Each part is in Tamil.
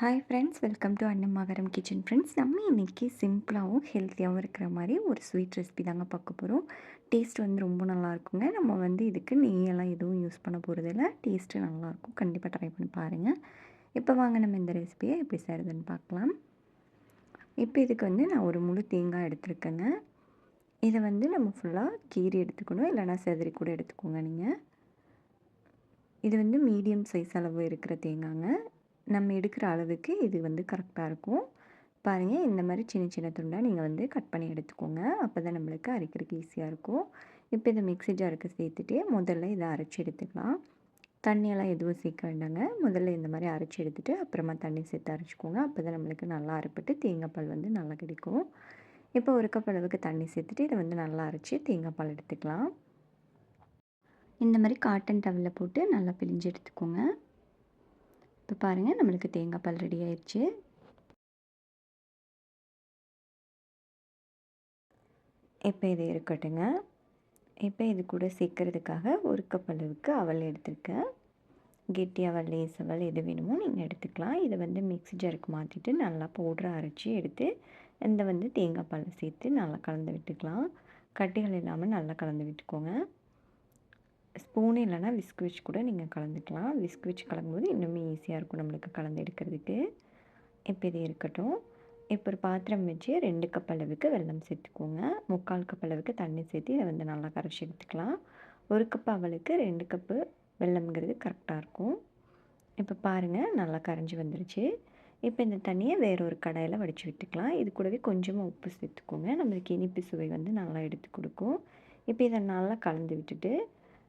ஹாய் ஃப்ரெண்ட்ஸ் வெல்கம் டு அன்னமகரம் கிச்சன் ஃப்ரெண்ட்ஸ் நம்ம இன்றைக்கி சிம்பிளாகவும் ஹெல்த்தியாகவும் இருக்கிற மாதிரி ஒரு ஸ்வீட் ரெசிபி தாங்க பார்க்க போகிறோம் டேஸ்ட் வந்து ரொம்ப நல்லா இருக்குங்க. நம்ம வந்து இதுக்கு நெய்யெல்லாம் எதுவும் யூஸ் பண்ண போகிறதில்ல டேஸ்ட்டு நல்லாயிருக்கும் கண்டிப்பாக ட்ரை பண்ணி பாருங்கள் இப்போ வாங்க நம்ம இந்த ரெசிபியை எப்படி செய்கிறதுன்னு பார்க்கலாம். இப்போ இதுக்கு வந்து நான் ஒரு முழு தேங்காய் எடுத்துருக்கேங்க. இதை வந்து நம்ம ஃபுல்லாக கீரி எடுத்துக்கணும். இல்லைனா செதறி கூட எடுத்துக்கோங்க நீங்கள் இது வந்து மீடியம் சைஸ் அளவு இருக்கிற தேங்காங்க. நம்ம எடுக்கிற அளவுக்கு இது வந்து கரெக்டாக இருக்கும். பாருங்கள் இந்த மாதிரி சின்ன சின்ன துண்டாக நீங்கள் வந்து கட் பண்ணி எடுத்துக்கோங்க. அப்போ தான் நம்மளுக்கு அரைக்கிறதுக்கு ஈஸியாக இருக்கும். இப்போ இதை மிக்ஸி ஜாருக்கு சேர்த்துட்டு முதல்ல இதை அரைச்சி எடுத்துக்கலாம். தண்ணியெல்லாம் எதுவும் சேர்க்க வேண்டாங்க. முதல்ல இந்த மாதிரி அரைச்சி எடுத்துகிட்டு அப்புறமா தண்ணி சேர்த்து அரைச்சிக்கோங்க. அப்போ தான் நம்மளுக்கு நல்லா அரைப்பட்டு தேங்காய் பால் வந்து நல்லா கிடைக்கும். இப்போ ஒரு கப் அளவுக்கு தண்ணி சேர்த்துட்டு இதை வந்து நல்லா அரைச்சி தேங்காய் பால் எடுத்துக்கலாம். இந்த மாதிரி காட்டன் டவலில் போட்டு நல்லா பிழிஞ்சு எடுத்துக்கோங்க. இப்போ பாருங்கள் நம்மளுக்கு தேங்காய் பால் ரெடி ஆயிடுச்சு இப்போ இது இருக்கட்டுங்க. இப்போ இது கூட சேர்க்கறதுக்காக ஒரு கப் அளவுக்கு அவல் எடுத்திருக்கேன். கெட்டி அவல் லேஸ் அவல் எது வேணுமோ நீங்கள் எடுத்துக்கலாம். இதை வந்து மிக்ஸி ஜருக்கு மாற்றிட்டு நல்லா பவுட்ரு அரைச்சி எடுத்து இந்த வந்து தேங்காய் பால் சேர்த்து நல்லா கலந்து விட்டுக்கலாம். கட்டிகள் இல்லாமல் நல்லா கலந்து விட்டுக்கோங்க. ஸ்பூன் இல்லைனா விஸ்க் வச்சு கூட நீங்கள் கலந்துக்கலாம். விஸ்க் வச்சு கலங்கும்போது இன்னுமே ஈஸியாக இருக்கும் நம்மளுக்கு கலந்து எடுக்கிறதுக்கு. இப்போ இது இருக்கட்டும். இப்போ ஒரு பாத்திரம் வச்சு ரெண்டு கப் அளவுக்கு வெல்லம் சேர்த்துக்கோங்க. முக்கால் கப் அளவுக்கு தண்ணி சேர்த்து இதை வந்து நல்லா கரைச்சி எடுத்துக்கலாம். ஒரு கப் அவளுக்கு ரெண்டு கப்பு வெள்ளம்ங்கிறது கரெக்டாக இருக்கும். இப்போ பாருங்கள் நல்லா கரைஞ்சி வந்துருச்சு. இப்போ இந்த தண்ணியை வேற ஒரு கடாயில் வடித்து விட்டுக்கலாம். இது கூடவே கொஞ்சமாக உப்பு சேர்த்துக்கோங்க. நம்மளுக்கு இனிப்பு சுவை வந்து நல்லா எடுத்து கொடுக்கும். இப்போ இதை நல்லா கலந்து விட்டுட்டு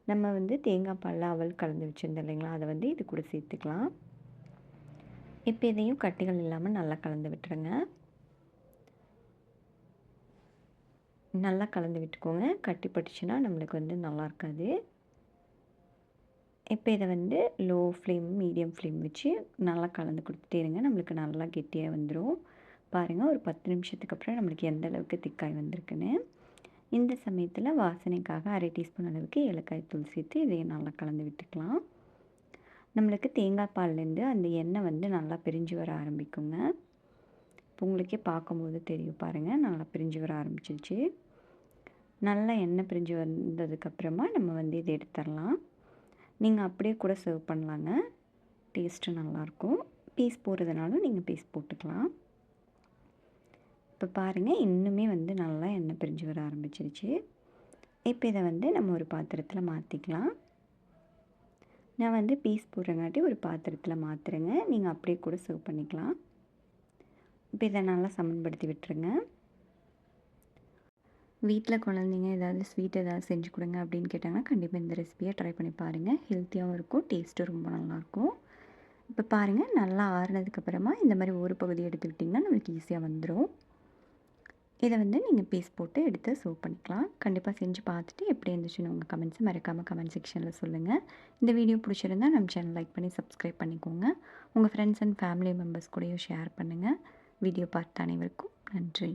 நம்ம வந்து தேங்காய் பாலில் அவல் கலந்து வச்சுருந்தோம் இல்லைங்களா? அதை வந்து இது கூட சேர்த்துக்கலாம். இப்போ இதையும் கட்டிகள் இல்லாமல் நல்லா கலந்து விட்டுருங்க. நல்லா கலந்து விட்டுக்கோங்க. கட்டி பட்டுச்சுன்னா நம்மளுக்கு வந்து நல்லா இருக்காது. இப்போ இதை வந்து லோ ஃப்ளேம் மீடியம் ஃப்ளேம் வச்சு நல்லா கலந்து கொடுத்துட்டே இருங்க. நம்மளுக்கு நல்லா கெட்டியாக வந்துடும் பாருங்கள் ஒரு பத்து நிமிஷத்துக்கு அப்புறம் நம்மளுக்கு எந்த அளவுக்கு திக்காய் வந்திருக்குன்னு. இந்த சமயத்தில் வாசனைக்காக அரை டீஸ்பூன் அளவுக்கு ஏலக்காய் தூள் சேர்த்து இதையும் நல்லா கலந்து விட்டுக்கலாம். நம்மளுக்கு தேங்காய் பால்லேருந்து அந்த எண்ணெய் வந்து நல்லா பிரிஞ்சு வர ஆரம்பிக்குங்க. இப்போ உங்களுக்கே பார்க்கும்போது தெரியும் பாருங்கள் நல்லா பிரிஞ்சு வர ஆரம்பிச்சிருச்சு. நல்லா எண்ணெய் பிரிஞ்சு வந்ததுக்கப்புறமா நம்ம வந்து இதை எடுத்துடலாம். நீங்கள் அப்படியே கூட சர்வ் பண்ணலாங்க. டேஸ்ட்டு நல்லாயிருக்கும் பீஸ் போடுறதுனாலும் நீங்கள் பீஸ் போட்டுக்கலாம். இப்போ பாருங்கள் இன்னுமே வந்து நல்லா எண்ணெய் பிரிஞ்சு வர ஆரம்பிச்சிருச்சு. இப்போ இதை வந்து நம்ம ஒரு பாத்திரத்தில் மாற்றிக்கலாம் நான் வந்து பீஸ் போடுறங்காட்டி ஒரு பாத்திரத்தில் மாற்றுறேங்க நீங்கள் அப்படியே கூட சர்வ் பண்ணிக்கலாம். இப்போ இதை நல்லா சமன்படுத்தி விட்டுருங்க. வீட்டில் குழந்தைங்க ஏதாவது ஸ்வீட் ஏதாவது செஞ்சு கொடுங்க அப்படின்னு கேட்டாங்கன்னா கண்டிப்பாக இந்த ரெசிபியை ட்ரை பண்ணி பாருங்கள் ஹெல்த்தியாகவும் இருக்கும் டேஸ்ட்டும் ரொம்ப நல்லாயிருக்கும் இப்போ பாருங்கள் நல்லா ஆறுனதுக்கப்புறமா இந்த மாதிரி ஒரு பகுதி எடுத்துக்கிட்டிங்கன்னா நம்மளுக்கு ஈஸியாக வந்துடும் இதை வந்து நீங்கள் பீஸ் போட்டு எடுத்து சர்வ் பண்ணிக்கலாம். கண்டிப்பாக செஞ்சு பார்த்துட்டு எப்படி இருந்துச்சுன்னு உங்கள் கமெண்ட்ஸை மறக்காமல் கமெண்ட் செக்ஷனில் சொல்லுங்கள் இந்த வீடியோ பிடிச்சிருந்தால் நம்ம சேனல் லைக் பண்ணி சப்ஸ்கிரைப் பண்ணிக்கோங்க. உங்கள் ஃப்ரெண்ட்ஸ் அண்ட் ஃபேமிலி மெம்பர்ஸ் கூடயும் ஷேர் பண்ணுங்கள் வீடியோ பார்த்த அனைவருக்கும் நன்றி.